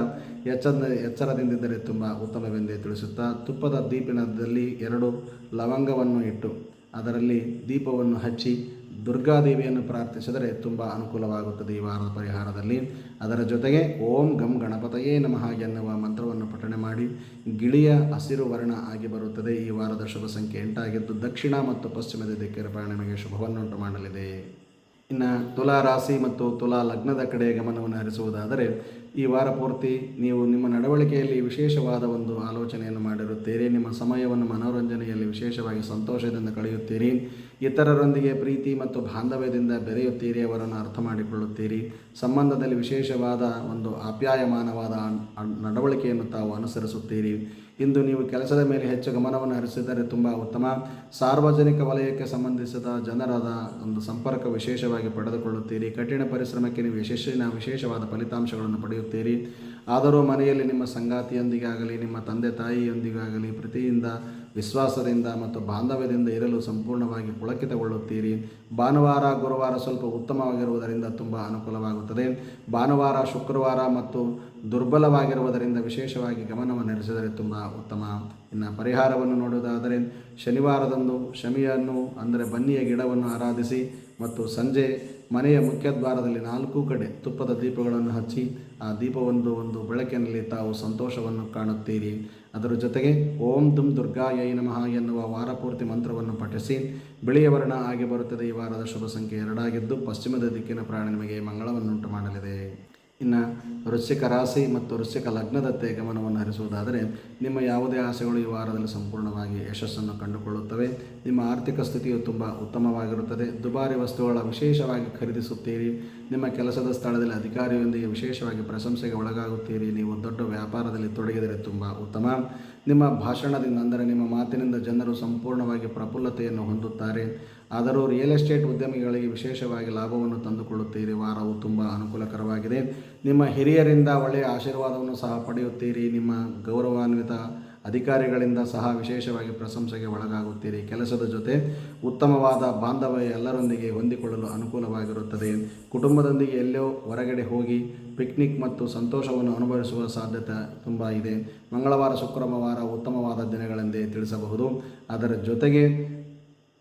ಎಚ್ಚರ ಎಚ್ಚರದಿಂದಿದ್ದರೆ ತುಂಬ ಉತ್ತಮವೆಂದೇ ತಿಳಿಸುತ್ತಾ, ತುಪ್ಪದ ದೀಪಿನದಲ್ಲಿ ಎರಡು ಲವಂಗವನ್ನು ಇಟ್ಟು, ಅದರಲ್ಲಿ ದೀಪವನ್ನು ಹಚ್ಚಿ ದುರ್ಗಾದೇವಿಯನ್ನು ಪ್ರಾರ್ಥಿಸಿದರೆ ತುಂಬ ಅನುಕೂಲವಾಗುತ್ತದೆ ಈ ವಾರದ ಪರಿಹಾರದಲ್ಲಿ. ಅದರ ಜೊತೆಗೆ, ಓಂ ಗಂ ಗಣಪತಯೇ ನಮಃ ಎನ್ನುವ ಮಂತ್ರವನ್ನು ಪಠಣೆ ಮಾಡಿ, ಗಿಳಿಯ ಹಸಿರು ವರ್ಣ ಆಗಿ ಬರುತ್ತದೆ. ಈ ವಾರದ ಶುಭ ಸಂಖ್ಯೆ ಎಂಟಾಗಿದ್ದು, ದಕ್ಷಿಣ ಮತ್ತು ಪಶ್ಚಿಮದ ದಿಕ್ಕಿನ ಪ್ರಯಾಣ ನಿಮಗೆ ಶುಭವನ್ನುಂಟು ಮಾಡಲಿದೆ. ಇನ್ನು ತುಲಾ ರಾಶಿ ಮತ್ತು ತುಲಾ ಲಗ್ನದ ಕಡೆ ಗಮನವನ್ನು ಹರಿಸುವುದಾದರೆ ಈ ವಾರ ಪೂರ್ತಿ ನೀವು ನಿಮ್ಮ ನಡವಳಿಕೆಯಲ್ಲಿ ವಿಶೇಷವಾದ ಒಂದು ಆಲೋಚನೆಯನ್ನು ಮಾಡಿರುತ್ತೀರಿ. ನಿಮ್ಮ ಸಮಯವನ್ನು ಮನೋರಂಜನೆಯಲ್ಲಿ ವಿಶೇಷವಾಗಿ ಸಂತೋಷದಿಂದ ಕಳೆಯುತ್ತೀರಿ. ಇತರರೊಂದಿಗೆ ಪ್ರೀತಿ ಮತ್ತು ಬಾಂಧವ್ಯದಿಂದ ಬೆರೆಯುತ್ತೀರಿ ಅವರನ್ನು ಅರ್ಥ ಮಾಡಿಕೊಳ್ಳುತ್ತೀರಿ. ಸಂಬಂಧದಲ್ಲಿ ವಿಶೇಷವಾದ ಒಂದು ಆಪ್ಯಾಯಮಾನವಾದ ನಡವಳಿಕೆಯನ್ನು ತಾವು ಅನುಸರಿಸುತ್ತೀರಿ. ಇಂದು ನೀವು ಕೆಲಸದ ಮೇಲೆ ಹೆಚ್ಚು ಗಮನವನ್ನು ಹರಿಸಿದರೆ ತುಂಬ ಉತ್ತಮ. ಸಾರ್ವಜನಿಕ ವಲಯಕ್ಕೆ ಸಂಬಂಧಿಸಿದ ಜನರದ ಒಂದು ಸಂಪರ್ಕ ವಿಶೇಷವಾಗಿ ಪಡೆದುಕೊಳ್ಳುತ್ತೀರಿ. ಕಠಿಣ ಪರಿಶ್ರಮಕ್ಕೆ ನೀವು ಯಶಸ್ಸಿನ ವಿಶೇಷವಾದ ಫಲಿತಾಂಶಗಳನ್ನು ಪಡೆಯುತ್ತೀರಿ. ಆದರೂ ಮನೆಯಲ್ಲಿ ನಿಮ್ಮ ಸಂಗಾತಿಯೊಂದಿಗೆ ಆಗಲಿ ನಿಮ್ಮ ತಂದೆ ತಾಯಿಯೊಂದಿಗಾಗಲಿ, ಪ್ರೀತಿಯಿಂದ ವಿಶ್ವಾಸದಿಂದ ಮತ್ತು ಬಾಂಧವ್ಯದಿಂದ ಇರಲು ಸಂಪೂರ್ಣವಾಗಿ ಪುಳಕಿತಗೊಳ್ಳುತ್ತೀರಿ. ಭಾನುವಾರ, ಗುರುವಾರ ಸ್ವಲ್ಪ ಉತ್ತಮವಾಗಿರುವುದರಿಂದ ತುಂಬ ಅನುಕೂಲವಾಗುತ್ತದೆ. ಭಾನುವಾರ, ಶುಕ್ರವಾರ ಮತ್ತು ದುರ್ಬಲವಾಗಿರುವುದರಿಂದ ವಿಶೇಷವಾಗಿ ಗಮನವನ್ನು ಹರಿಸಿದರೆ ತುಂಬ ಉತ್ತಮ. ಇನ್ನು ಪರಿಹಾರವನ್ನು ನೋಡುವುದಾದರೆ, ಶನಿವಾರದಂದು ಶಮಿಯನ್ನು, ಅಂದರೆ ಬನ್ನಿಯ ಗಿಡವನ್ನು ಆರಾಧಿಸಿ ಮತ್ತು ಸಂಜೆ ಮನೆಯ ಮುಖ್ಯದ್ವಾರದಲ್ಲಿ ನಾಲ್ಕು ಕಡೆ ತುಪ್ಪದ ದೀಪಗಳನ್ನು ಹಚ್ಚಿ ಆ ದೀಪವೊಂದು ಒಂದು ಬೆಳಕಿನಲ್ಲಿ ತಾವು ಸಂತೋಷವನ್ನು ಕಾಣುತ್ತೀರಿ. ಅದರ ಜೊತೆಗೆ ಓಂ ದುಂ ದುರ್ಗಾಯೈ ನಮಃ ಎನ್ನುವ ವಾರಪೂರ್ತಿ ಮಂತ್ರವನ್ನು ಪಠಿಸಿ ಬಿಳಿಯ ವರ್ಣ ಆಗಿ ಬರುತ್ತದೆ ಈ ವಾರದ ಶುಭ ಸಂಖ್ಯೆ ಎರಡಾಗಿದ್ದು, ಪಶ್ಚಿಮದ ದಿಕ್ಕಿನ ಪ್ರಾಣ ನಿಮಗೆ ಮಂಗಳವನ್ನುಂಟು ಮಾಡಲಿದೆ. ಇನ್ನು ವೃಶ್ಚಿಕ ರಾಶಿ ಮತ್ತು ವೃಶ್ಚಿಕ ಲಗ್ನದತ್ತೆ ಗಮನವನ್ನು ಹರಿಸುವುದಾದರೆ, ನಿಮ್ಮ ಯಾವುದೇ ಆಸೆಗಳು ಈ ವಾರದಲ್ಲಿ ಸಂಪೂರ್ಣವಾಗಿ ಯಶಸ್ಸನ್ನು ಕಂಡುಕೊಳ್ಳುತ್ತವೆ. ನಿಮ್ಮ ಆರ್ಥಿಕ ಸ್ಥಿತಿಯು ತುಂಬ ಉತ್ತಮವಾಗಿರುತ್ತದೆ. ದುಬಾರಿ ವಸ್ತುಗಳ ವಿಶೇಷವಾಗಿ ಖರೀದಿಸುತ್ತೀರಿ. ನಿಮ್ಮ ಕೆಲಸದ ಸ್ಥಳದಲ್ಲಿ ಅಧಿಕಾರಿಯೊಂದಿಗೆ ವಿಶೇಷವಾಗಿ ಪ್ರಶಂಸೆಗೆ ಒಳಗಾಗುತ್ತೀರಿ. ನೀವು ದೊಡ್ಡ ವ್ಯಾಪಾರದಲ್ಲಿ ತೊಡಗಿದರೆ ತುಂಬ ಉತ್ತಮ. ನಿಮ್ಮ ಭಾಷಣದಿಂದ ಅಂದರೆ ನಿಮ್ಮ ಮಾತಿನಿಂದ ಜನರು ಸಂಪೂರ್ಣವಾಗಿ ಪ್ರಫುಲ್ಲತೆಯನ್ನು ಹೊಂದುತ್ತಾರೆ. ಆದರೂ ರಿಯಲ್ ಎಸ್ಟೇಟ್ ಉದ್ಯಮಿಗಳಿಗೆ ವಿಶೇಷವಾಗಿ ಲಾಭವನ್ನು ತಂದುಕೊಳ್ಳುತ್ತೀರಿ. ವಾರವು ತುಂಬ ಅನುಕೂಲಕರವಾಗಿದೆ. ನಿಮ್ಮ ಹಿರಿಯರಿಂದ ಒಳ್ಳೆಯ ಆಶೀರ್ವಾದವನ್ನು ಸಹ ಪಡೆಯುತ್ತೀರಿ. ನಿಮ್ಮ ಗೌರವಾನ್ವಿತ ಅಧಿಕಾರಿಗಳಿಂದ ಸಹ ವಿಶೇಷವಾಗಿ ಪ್ರಶಂಸೆಗೆ ಒಳಗಾಗುತ್ತೀರಿ. ಕೆಲಸದ ಜೊತೆ ಉತ್ತಮವಾದ ಬಾಂಧವ್ಯ ಎಲ್ಲರೊಂದಿಗೆ ಹೊಂದಿಕೊಳ್ಳಲು ಅನುಕೂಲವಾಗಿರುತ್ತದೆ. ಕುಟುಂಬದೊಂದಿಗೆ ಎಲ್ಲೋ ಹೊರಗಡೆ ಹೋಗಿ ಪಿಕ್ನಿಕ್ ಮತ್ತು ಸಂತೋಷವನ್ನು ಅನುಭವಿಸುವ ಸಾಧ್ಯತೆ ತುಂಬ ಇದೆ. ಮಂಗಳವಾರ, ಶುಕ್ರವಾರ ಉತ್ತಮವಾದ ದಿನಗಳೆಂದೇ ತಿಳಿಸಬಹುದು. ಅದರ ಜೊತೆಗೆ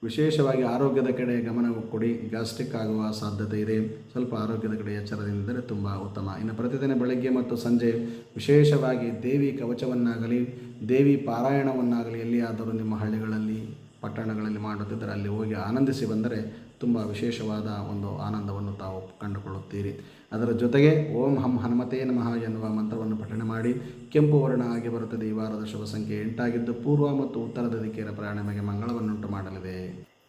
ವಿಶೇಷವಾಗಿ ಆರೋಗ್ಯದ ಕಡೆ ಗಮನ ಕೊಡಿ. ಗ್ಯಾಸ್ಟ್ರಿಕ್ ಆಗುವ ಸಾಧ್ಯತೆ ಇದೆ. ಸ್ವಲ್ಪ ಆರೋಗ್ಯದ ಕಡೆ ಎಚ್ಚರದಿಂದರೆ ತುಂಬ ಉತ್ತಮ. ಇನ್ನು ಪ್ರತಿದಿನ ಬೆಳಗ್ಗೆ ಮತ್ತು ಸಂಜೆ ವಿಶೇಷವಾಗಿ ದೇವಿ ಕವಚವನ್ನಾಗಲಿ, ದೇವಿ ಪಾರಾಯಣವನ್ನಾಗಲಿ ಎಲ್ಲಿಯಾದರೂ ನಿಮ್ಮ ಹಳ್ಳಿಗಳಲ್ಲಿ, ಪಟ್ಟಣಗಳಲ್ಲಿ ಮಾಡುತ್ತಿದ್ದರೆ ಅಲ್ಲಿ ಹೋಗಿ ಆನಂದಿಸಿ ಬಂದರೆ ತುಂಬ ವಿಶೇಷವಾದ ಒಂದು ಆನಂದವನ್ನು ತಾವು ಕಂಡುಕೊಳ್ಳುತ್ತೀರಿ. ಅದರ ಜೊತೆಗೆ ಓಂ ಹಂ ಹನುಮತೇ ನಮಃ ಎನ್ನುವ ಮಂತ್ರವನ್ನು ಪಠಣೆ ಮಾಡಿ ಕೆಂಪು ವರ್ಣ ಆಗಿ ಬರುತ್ತದೆ ಈ ವಾರದ ಶುಭ ಸಂಖ್ಯೆ ಎಂಟಾಗಿದ್ದು ಪೂರ್ವ ಮತ್ತು ಉತ್ತರದ ದಿಕ್ಕಿನ ಪ್ರಯಾಣ ನಿಮಗೆ ಮಂಗಳವನ್ನುಂಟು ಮಾಡಲಿದೆ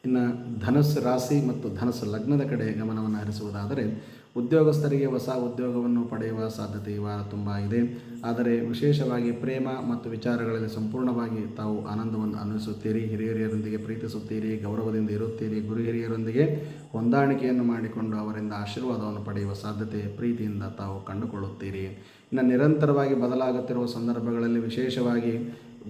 ಇನ್ನು ಧನಸ್ಸು ರಾಶಿ ಮತ್ತು ಧನಸ್ಸು ಲಗ್ನದ ಕಡೆ ಗಮನವನ್ನು ಹರಿಸುವುದಾದರೆ ಉದ್ಯೋಗಸ್ಥರಿಗೆ ಹೊಸ ಉದ್ಯೋಗವನ್ನು ಪಡೆಯುವ ಸಾಧ್ಯತೆ ಈ ವಾರ ತುಂಬ ಇದೆ. ಆದರೆ ವಿಶೇಷವಾಗಿ ಪ್ರೇಮ ಮತ್ತು ವಿಚಾರಗಳಲ್ಲಿ ಸಂಪೂರ್ಣವಾಗಿ ತಾವು ಆನಂದವನ್ನು ಅನುಭವಿಸುತ್ತೀರಿ. ಹಿರಿಯರೊಂದಿಗೆ ಪ್ರೀತಿಸುತ್ತೀರಿ, ಗೌರವದಿಂದ ಇರುತ್ತೀರಿ. ಗುರು ಹಿರಿಯರೊಂದಿಗೆ ಹೊಂದಾಣಿಕೆಯನ್ನು ಮಾಡಿಕೊಂಡು ಅವರಿಂದ ಆಶೀರ್ವಾದವನ್ನು ಪಡೆಯುವ ಸಾಧ್ಯತೆ ಪ್ರೀತಿಯಿಂದ ತಾವು ಕಂಡುಕೊಳ್ಳುತ್ತೀರಿ. ಇನ್ನು ನಿರಂತರವಾಗಿ ಬದಲಾಗುತ್ತಿರುವ ಸಂದರ್ಭಗಳಲ್ಲಿ ವಿಶೇಷವಾಗಿ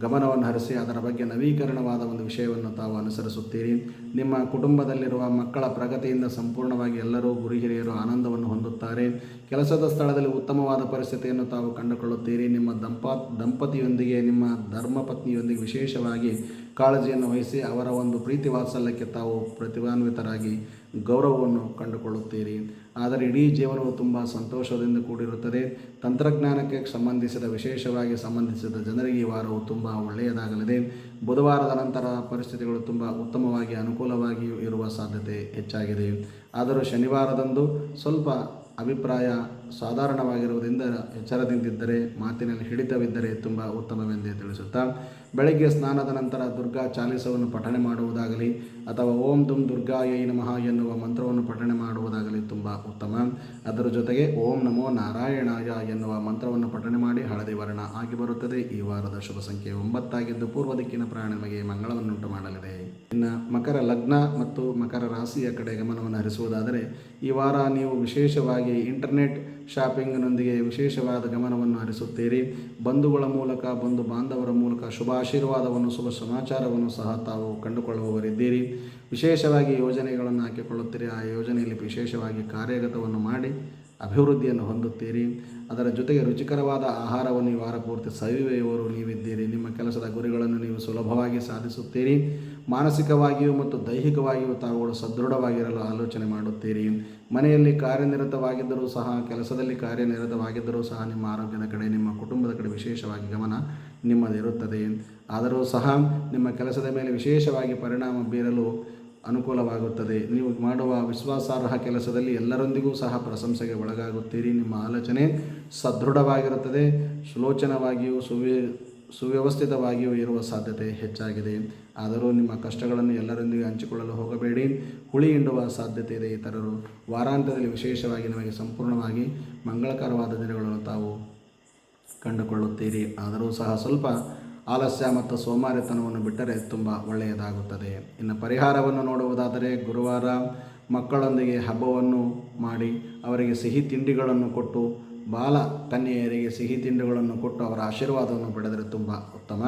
ಗಮನವನ್ನು ಹರಿಸಿ ಅದರ ಬಗ್ಗೆ ನವೀಕರಣವಾದ ಒಂದು ವಿಷಯವನ್ನು ತಾವು ಅನುಸರಿಸುತ್ತೀರಿ. ನಿಮ್ಮ ಕುಟುಂಬದಲ್ಲಿರುವ ಮಕ್ಕಳ ಪ್ರಗತಿಯಿಂದ ಸಂಪೂರ್ಣವಾಗಿ ಎಲ್ಲರೂ ಗುರು ಹಿರಿಯರು ಆನಂದವನ್ನು ಹೊಂದುತ್ತಾರೆ. ಕೆಲಸದ ಸ್ಥಳದಲ್ಲಿ ಉತ್ತಮವಾದ ಪರಿಸ್ಥಿತಿಯನ್ನು ತಾವು ಕಂಡುಕೊಳ್ಳುತ್ತೀರಿ. ನಿಮ್ಮ ದಂಪ, ದಂಪತಿಯೊಂದಿಗೆ, ನಿಮ್ಮ ಧರ್ಮಪತ್ನಿಯೊಂದಿಗೆ ವಿಶೇಷವಾಗಿ ಕಾಳಜಿಯನ್ನು ವಹಿಸಿ ಅವರ ಒಂದು ಪ್ರೀತಿ ವಾತ್ಸಲ್ಯಕ್ಕೆ ತಾವು ಪ್ರತಿಭಾನ್ವಿತರಾಗಿ ಗೌರವವನ್ನು ಕಂಡುಕೊಳ್ಳುತ್ತೀರಿ. ಆದರೆ ಇಡೀ ಜೀವನವು ತುಂಬ ಸಂತೋಷದಿಂದ ಕೂಡಿರುತ್ತದೆ. ತಂತ್ರಜ್ಞಾನಕ್ಕೆ ಸಂಬಂಧಿಸಿದ, ವಿಶೇಷವಾಗಿ ಸಂಬಂಧಿಸಿದ ಜನರಿಗೆ ಈ ವಾರವು ತುಂಬ ಒಳ್ಳೆಯದಾಗಲಿದೆ. ಬುಧವಾರದ ನಂತರ ಪರಿಸ್ಥಿತಿಗಳು ತುಂಬ ಉತ್ತಮವಾಗಿ, ಅನುಕೂಲವಾಗಿಯೂ ಇರುವ ಸಾಧ್ಯತೆ ಹೆಚ್ಚಾಗಿದೆ. ಆದರೂ ಶನಿವಾರದಂದು ಸ್ವಲ್ಪ ಅಭಿಪ್ರಾಯ ಸಾಧಾರಣವಾಗಿರುವುದರಿಂದ ಎಚ್ಚರದಿಂದಿದ್ದರೆ ಮಾತಿನಲ್ಲಿ ಹಿಡಿತವಿದ್ದರೆ ತುಂಬ ಉತ್ತಮವೆಂದೇ ತಿಳಿಸುತ್ತಾ, ಬೆಳಗ್ಗೆ ಸ್ನಾನದ ನಂತರ ದುರ್ಗಾ ಚಾಲಿಸವನ್ನು ಪಠಣೆ ಮಾಡುವುದಾಗಲಿ, ಅಥವಾ ಓಂ ದುಂ ದುರ್ಗಾಯೈ ನಮಃ ಎನ್ನುವ ಮಂತ್ರವನ್ನು ಪಠಣೆ ಮಾಡುವುದಾಗಲಿ ತುಂಬ ಉತ್ತಮ. ಅದರ ಜೊತೆಗೆ ಓಂ ನಮೋ ನಾರಾಯಣಾಯ ಎನ್ನುವ ಮಂತ್ರವನ್ನು ಪಠಣೆ ಮಾಡಿ ಹಳದಿ ವರ್ಣ ಆಗಿ ಬರುತ್ತದೆ. ಈ ವಾರದ ಶುಭ ಸಂಖ್ಯೆ ಒಂಬತ್ತಾಗಿದ್ದು ಪೂರ್ವ ದಿಕ್ಕಿನ ಪ್ರಯಾಣ ನಿಮಗೆ ಮಂಗಳವನ್ನುಂಟು ಮಾಡಲಿದೆ. ಇನ್ನು ಮಕರ ಲಗ್ನ ಮತ್ತು ಮಕರ ರಾಶಿಯ ಕಡೆ ಗಮನವನ್ನು ಹರಿಸುವುದಾದರೆ, ಈ ವಾರ ನೀವು ವಿಶೇಷವಾಗಿ ಇಂಟರ್ನೆಟ್ ಶಾಪಿಂಗ್ನೊಂದಿಗೆ ವಿಶೇಷವಾದ ಗಮನವನ್ನು ಹರಿಸುತ್ತೀರಿ. ಬಂಧುಗಳ ಮೂಲಕ, ಬಂಧು ಬಾಂಧವರ ಮೂಲಕ ಶುಭ ಆಶೀರ್ವಾದವನ್ನು ಶುಭ ಸಮಾಚಾರವನ್ನು ಸಹ ತಾವು ಕಂಡುಕೊಳ್ಳುವವರಿದ್ದೀರಿ. ವಿಶೇಷವಾಗಿ ಯೋಜನೆಗಳನ್ನು ಹಾಕಿಕೊಳ್ಳುತ್ತೀರಿ. ಆ ಯೋಜನೆಯಲ್ಲಿ ವಿಶೇಷವಾಗಿ ಕಾರ್ಯಗತವನ್ನು ಮಾಡಿ ಅಭಿವೃದ್ಧಿಯನ್ನು ಹೊಂದುತ್ತೀರಿ. ಅದರ ಜೊತೆಗೆ ರುಚಿಕರವಾದ ಆಹಾರವನ್ನು ಈ ವಾರ ಪೂರ್ತಿ ಸವಿಯುವವರು ನೀವಿದ್ದೀರಿ. ನಿಮ್ಮ ಕೆಲಸದ ಗುರಿಗಳನ್ನು ನೀವು ಸುಲಭವಾಗಿ ಸಾಧಿಸುತ್ತೀರಿ. ಮಾನಸಿಕವಾಗಿಯೂ ಮತ್ತು ದೈಹಿಕವಾಗಿಯೂ ತಾವುಗಳು ಸದೃಢವಾಗಿರಲು ಆಲೋಚನೆ ಮಾಡುತ್ತೀರಿ. ಮನೆಯಲ್ಲಿ ಕಾರ್ಯನಿರತವಾಗಿದ್ದರೂ ಸಹ, ಕೆಲಸದಲ್ಲಿ ಕಾರ್ಯನಿರತವಾಗಿದ್ದರೂ ಸಹ ನಿಮ್ಮ ಆರೋಗ್ಯದ ಕಡೆ, ನಿಮ್ಮ ಕುಟುಂಬದ ಕಡೆ ವಿಶೇಷವಾಗಿ ಗಮನ ನಿಮ್ಮದಿರುತ್ತದೆ. ಆದರೂ ಸಹ, ನಿಮ್ಮ ಕೆಲಸದ ಮೇಲೆ ವಿಶೇಷವಾಗಿ ಪರಿಣಾಮ ಬೀರಲು ಅನುಕೂಲವಾಗುತ್ತದೆ. ನೀವು ಮಾಡುವ ವಿಶ್ವಾಸಾರ್ಹ ಕೆಲಸದಲ್ಲಿ ಎಲ್ಲರೊಂದಿಗೂ ಸಹ ಪ್ರಶಂಸೆಗೆ ಒಳಗಾಗುತ್ತೀರಿ. ನಿಮ್ಮ ಆಲೋಚನೆ ಸದೃಢವಾಗಿರುತ್ತದೆ. ಸುಲೋಚನವಾಗಿಯೂ ಸುವ್ಯ, ಸುವ್ಯವಸ್ಥಿತವಾಗಿಯೂ ಇರುವ ಸಾಧ್ಯತೆ ಹೆಚ್ಚಾಗಿದೆ. ಆದರೂ ನಿಮ್ಮ ಕಷ್ಟಗಳನ್ನು ಎಲ್ಲರೊಂದಿಗೆ ಹಂಚಿಕೊಳ್ಳಲು ಹೋಗಬೇಡಿ. ಹುಳಿ ಹಿಂಡುವ ಸಾಧ್ಯತೆ ಇದೆ ಇತರರು. ವಾರಾಂತ್ಯದಲ್ಲಿ ವಿಶೇಷವಾಗಿ ನಿಮಗೆ ಸಂಪೂರ್ಣವಾಗಿ ಮಂಗಳಕರವಾದ ದಿನಗಳನ್ನು ತಾವು ಕಂಡುಕೊಳ್ಳುತ್ತೀರಿ. ಆದರೂ ಸಹ ಸ್ವಲ್ಪ ಆಲಸ್ಯ ಮತ್ತು ಸೋಮಾರಿತನವನ್ನು ಬಿಟ್ಟರೆ ತುಂಬ ಒಳ್ಳೆಯದಾಗುತ್ತದೆ. ಇನ್ನು ಪರಿಹಾರವನ್ನು ನೋಡುವುದಾದರೆ ಗುರುವಾರ ಮಕ್ಕಳೊಂದಿಗೆ ಹಬ್ಬವನ್ನು ಮಾಡಿ ಅವರಿಗೆ ಸಿಹಿ ತಿಂಡಿಗಳನ್ನು ಕೊಟ್ಟು ಬಾಲ ಕನ್ಯೆಯರಿಗೆ ಸಿಹಿ ತಿಂಡಿಗಳನ್ನು ಕೊಟ್ಟು ಅವರ ಆಶೀರ್ವಾದವನ್ನು ಪಡೆದರೆ ತುಂಬ ಉತ್ತಮ.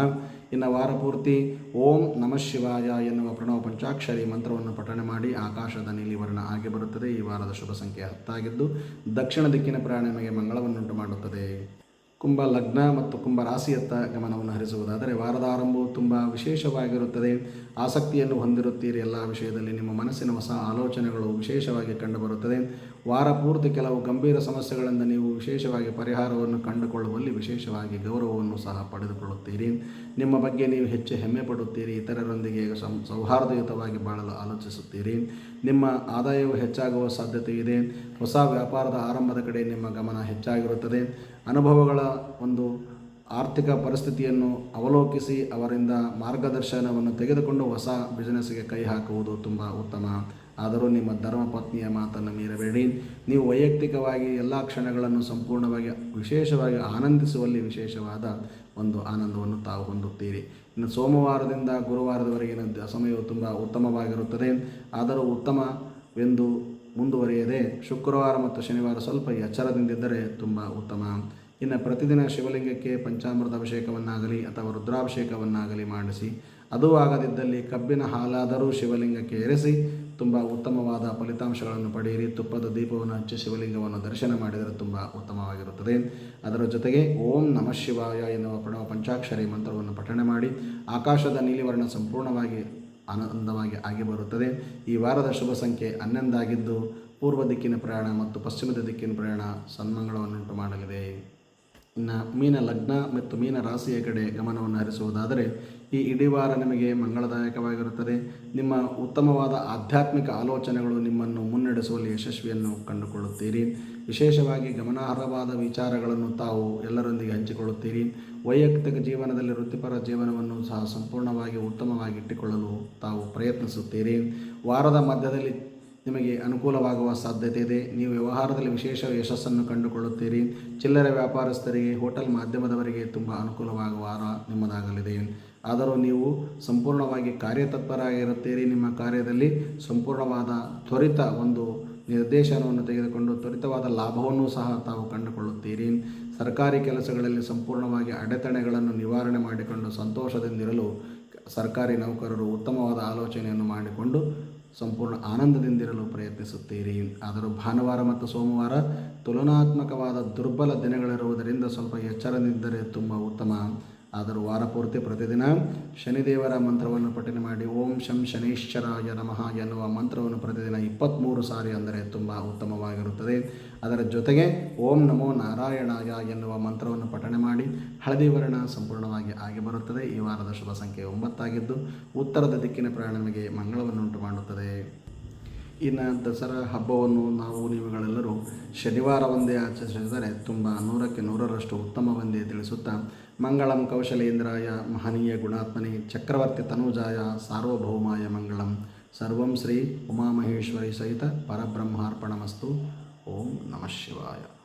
ಇನ್ನು ವಾರ ಪೂರ್ತಿ ಓಂ ನಮಃ ಶಿವಾಯ ಎನ್ನುವ ಪ್ರಣವ ಪಂಚಾಕ್ಷರಿ ಮಂತ್ರವನ್ನು ಪಠಣೆ ಮಾಡಿ ಆಕಾಶದ ನೀಲಿ ವರ್ಣ ಆಗಿ ಬರುತ್ತದೆ. ಈ ವಾರದ ಶುಭ ಸಂಖ್ಯೆ ಹತ್ತಾಗಿದ್ದು ದಕ್ಷಿಣ ದಿಕ್ಕಿನ ಪ್ರಯಾಣ ನಿಮಗೆ ಮಂಗಳವನ್ನುಂಟು ಮಾಡುತ್ತದೆ. ಕುಂಭ ಲಗ್ನ ಮತ್ತು ಕುಂಭ ರಾಶಿಯತ್ತ ಗಮನವನ್ನು ಹರಿಸುವುದಾದರೆ ವಾರದ ಆರಂಭವು ತುಂಬ ವಿಶೇಷವಾಗಿರುತ್ತದೆ. ಆಸಕ್ತಿಯನ್ನು ಹೊಂದಿರುತ್ತೀರಿ. ಎಲ್ಲ ವಿಷಯದಲ್ಲಿ ನಿಮ್ಮ ಮನಸ್ಸಿನ ಹೊಸ ಆಲೋಚನೆಗಳು ವಿಶೇಷವಾಗಿ ಕಂಡುಬರುತ್ತದೆ. ವಾರ ಪೂರ್ತಿ ಕೆಲವು ಗಂಭೀರ ಸಮಸ್ಯೆಗಳಿಂದ ನೀವು ವಿಶೇಷವಾಗಿ ಪರಿಹಾರವನ್ನು ಕಂಡುಕೊಳ್ಳುವಲ್ಲಿ ವಿಶೇಷವಾಗಿ ಗೌರವವನ್ನು ಸಹ ಪಡೆದುಕೊಳ್ಳುತ್ತೀರಿ. ನಿಮ್ಮ ಬಗ್ಗೆ ನೀವು ಹೆಚ್ಚು ಹೆಮ್ಮೆ ಪಡುತ್ತೀರಿ, ಇತರರೊಂದಿಗೆ ಸಂ, ಸೌಹಾರ್ದಯುತವಾಗಿ ಬಾಳಲು ಆಲೋಚಿಸುತ್ತೀರಿ. ನಿಮ್ಮ ಆದಾಯವು ಹೆಚ್ಚಾಗುವ ಸಾಧ್ಯತೆ ಇದೆ. ಹೊಸ ವ್ಯಾಪಾರದ ಆರಂಭದ ಕಡೆ ನಿಮ್ಮ ಗಮನ ಹೆಚ್ಚಾಗಿರುತ್ತದೆ. ಅನುಭವಗಳ ಒಂದು ಆರ್ಥಿಕ ಪರಿಸ್ಥಿತಿಯನ್ನು ಅವಲೋಕಿಸಿ ಅವರಿಂದ ಮಾರ್ಗದರ್ಶನವನ್ನು ತೆಗೆದುಕೊಂಡು ಹೊಸ ಬಿಸಿನೆಸ್ಗೆ ಕೈ ಹಾಕುವುದು ತುಂಬ ಉತ್ತಮ. ಆದರೂ ನಿಮ್ಮ ಧರ್ಮಪತ್ನಿಯ ಮಾತನ್ನು ಮೀರಬೇಡಿ. ನೀವು ವೈಯಕ್ತಿಕವಾಗಿ ಎಲ್ಲ ಕ್ಷಣಗಳನ್ನು ಸಂಪೂರ್ಣವಾಗಿ, ವಿಶೇಷವಾಗಿ ಆನಂದಿಸುವಲ್ಲಿ ವಿಶೇಷವಾದ ಒಂದು ಆನಂದವನ್ನು ತಾವು ಹೊಂದುತ್ತೀರಿ. ಇನ್ನು ಸೋಮವಾರದಿಂದ ಗುರುವಾರದವರೆಗಿನ ಸಮಯವು ತುಂಬ ಉತ್ತಮವಾಗಿರುತ್ತದೆ. ಆದರೂ ಉತ್ತಮವೆಂದು ಮುಂದುವರಿಯದೆ ಶುಕ್ರವಾರ ಮತ್ತು ಶನಿವಾರ ಸ್ವಲ್ಪ ಎಚ್ಚರದಿಂದಿದ್ದರೆ ತುಂಬ ಉತ್ತಮ. ಇನ್ನು ಪ್ರತಿದಿನ ಶಿವಲಿಂಗಕ್ಕೆ ಪಂಚಾಮೃತ ಅಭಿಷೇಕವನ್ನಾಗಲಿ ಅಥವಾ ರುದ್ರಾಭಿಷೇಕವನ್ನಾಗಲಿ ಮಾಡಿಸಿ ಅದು ಆಗದಿದ್ದಲ್ಲಿ ಕಬ್ಬಿನ ಹಾಲಾದರೂ ಶಿವಲಿಂಗಕ್ಕೆ ಎರೆಸಿ ತುಂಬ ಉತ್ತಮವಾದ ಫಲಿತಾಂಶಗಳನ್ನು ಪಡೆಯಿರಿ. ತುಪ್ಪದ ದೀಪವನ್ನು ಹಚ್ಚಿ ಶಿವಲಿಂಗವನ್ನು ದರ್ಶನ ಮಾಡಿದರೆ ತುಂಬ ಉತ್ತಮವಾಗಿರುತ್ತದೆ. ಅದರ ಜೊತೆಗೆ ಓಂ ನಮಃ ಶಿವಾಯ ಎನ್ನುವ ಪ್ರಣವ ಪಂಚಾಕ್ಷರಿ ಮಂತ್ರವನ್ನು ಪಠಣೆ ಮಾಡಿ, ಆಕಾಶದ ನೀಲಿವರ್ಣ ಸಂಪೂರ್ಣವಾಗಿ ಆನಂದವಾಗಿ ಆಗಿ ಬರುತ್ತದೆ. ಈ ವಾರದ ಶುಭ ಸಂಖ್ಯೆ ಹನ್ನೊಂದಾಗಿದ್ದು, ಪೂರ್ವ ದಿಕ್ಕಿನ ಪ್ರಯಾಣ ಮತ್ತು ಪಶ್ಚಿಮದ ದಿಕ್ಕಿನ ಪ್ರಯಾಣ ಸನ್ಮಂಗಳವನ್ನುಂಟು ಮಾಡಲಿದೆ. ಇನ್ನು ಮೀನ ಲಗ್ನ ಮತ್ತು ಮೀನ ರಾಶಿಯ ಕಡೆ ಗಮನವನ್ನು ಹರಿಸುವುದಾದರೆ ಈ ಇಡೀ ವಾರ ನಿಮಗೆ ಮಂಗಳದಾಯಕವಾಗಿರುತ್ತದೆ. ನಿಮ್ಮ ಉತ್ತಮವಾದ ಆಧ್ಯಾತ್ಮಿಕ ಆಲೋಚನೆಗಳು ನಿಮ್ಮನ್ನು ಮುನ್ನಡೆಸುವಲ್ಲಿ ಯಶಸ್ವಿಯನ್ನು ಕಂಡುಕೊಳ್ಳುತ್ತೀರಿ. ವಿಶೇಷವಾಗಿ ಗಮನಾರ್ಹವಾದ ವಿಚಾರಗಳನ್ನು ತಾವು ಎಲ್ಲರೊಂದಿಗೆ ಹಂಚಿಕೊಳ್ಳುತ್ತೀರಿ. ವೈಯಕ್ತಿಕ ಜೀವನದಲ್ಲಿ ವೃತ್ತಿಪರ ಜೀವನವನ್ನು ಸಹ ಸಂಪೂರ್ಣವಾಗಿ ಉತ್ತಮವಾಗಿ ಇಟ್ಟುಕೊಳ್ಳಲು ತಾವು ಪ್ರಯತ್ನಿಸುತ್ತೀರಿ. ವಾರದ ಮಧ್ಯದಲ್ಲಿ ನಿಮಗೆ ಅನುಕೂಲವಾಗುವ ಸಾಧ್ಯತೆ ಇದೆ. ನೀವು ವ್ಯವಹಾರದಲ್ಲಿ ವಿಶೇಷ ಯಶಸ್ಸನ್ನು ಕಂಡುಕೊಳ್ಳುತ್ತೀರಿ. ಚಿಲ್ಲರೆ ವ್ಯಾಪಾರಸ್ಥರಿಗೆ, ಹೋಟೆಲ್ ಮಾಧ್ಯಮದವರಿಗೆ ತುಂಬ ಅನುಕೂಲವಾಗುವ ವಾರ ನಿಮ್ಮದಾಗಲಿದೆ. ಆದರೂ ನೀವು ಸಂಪೂರ್ಣವಾಗಿ ಕಾರ್ಯತತ್ಪರಾಗಿರುತ್ತೀರಿ ನಿಮ್ಮ ಕಾರ್ಯದಲ್ಲಿ ಸಂಪೂರ್ಣವಾದ ತ್ವರಿತ ಒಂದು ನಿರ್ದೇಶನವನ್ನು ತೆಗೆದುಕೊಂಡು ತ್ವರಿತವಾದ ಲಾಭವನ್ನು ಸಹ ತಾವು ಕಂಡುಕೊಳ್ಳುತ್ತೀರಿ. ಸರ್ಕಾರಿ ಕೆಲಸಗಳಲ್ಲಿ ಸಂಪೂರ್ಣವಾಗಿ ಅಡೆತಡೆಗಳನ್ನು ನಿವಾರಣೆ ಮಾಡಿಕೊಂಡು ಸಂತೋಷದಿಂದಿರಲು ಸರ್ಕಾರಿ ನೌಕರರು ಉತ್ತಮವಾದ ಆಲೋಚನೆಯನ್ನು ಮಾಡಿಕೊಂಡು ಸಂಪೂರ್ಣ ಆನಂದದಿಂದಿರಲು ಪ್ರಯತ್ನಿಸುತ್ತೀರಿ. ಆದರೂ ಭಾನುವಾರ ಮತ್ತು ಸೋಮವಾರ ತುಲನಾತ್ಮಕವಾದ ದುರ್ಬಲ ದಿನಗಳಿರುವುದರಿಂದ ಸ್ವಲ್ಪ ಎಚ್ಚರದಿದ್ದರೆ ತುಂಬ ಉತ್ತಮ. ಆದರೂ ವಾರ ಪೂರ್ತಿ ಪ್ರತಿದಿನ ಶನಿದೇವರ ಮಂತ್ರವನ್ನು ಪಠನೆ ಮಾಡಿ ಓಂ ಶಂ ಶನೈಶ್ಚರಾಯ ನಮಃ ಎನ್ನುವ ಮಂತ್ರವನ್ನು ಪ್ರತಿದಿನ ಇಪ್ಪತ್ತ್ಮೂರು ಸಾರಿ ಅಂದರೆ ತುಂಬ ಉತ್ತಮವಾಗಿರುತ್ತದೆ. ಅದರ ಜೊತೆಗೆ ಓಂ ನಮೋ ನಾರಾಯಣಾಯ ಎನ್ನುವ ಮಂತ್ರವನ್ನು ಪಠನೆ ಮಾಡಿ ಹಳದಿ ವರ್ಣ ಸಂಪೂರ್ಣವಾಗಿ ಆಗಿ ಬರುತ್ತದೆ. ಈ ವಾರದ ಶುಭ ಸಂಖ್ಯೆ ಒಂಬತ್ತಾಗಿದ್ದು ಉತ್ತರದ ದಿಕ್ಕಿನ ಪ್ರಯಾಣ ನಿಮಗೆ ಮಂಗಳವನ್ನುಂಟು ಮಾಡುತ್ತದೆ. ಇನ್ನು ದಸರಾ ಹಬ್ಬವನ್ನು ನಾವು ನೀವುಗಳೆಲ್ಲರೂ ಶನಿವಾರ ಒಂದೇ ಆಚರಿಸಿದರೆ ತುಂಬ ನೂರಕ್ಕೆ ನೂರರಷ್ಟು ಉತ್ತಮವೆಂದೇ ತಿಳಿಸುತ್ತಾ మంగళం కౌశలేంద్రాయ మహనీయ గుణాత్మని చక్రవర్తి తనూజాయ సార్వభౌమాయ మంగళం. సర్వం శ్రీ ఉమామహేశ్వరి సహిత పరబ్రహ్మార్పణమస్తు. ఓం నమ శివాయ.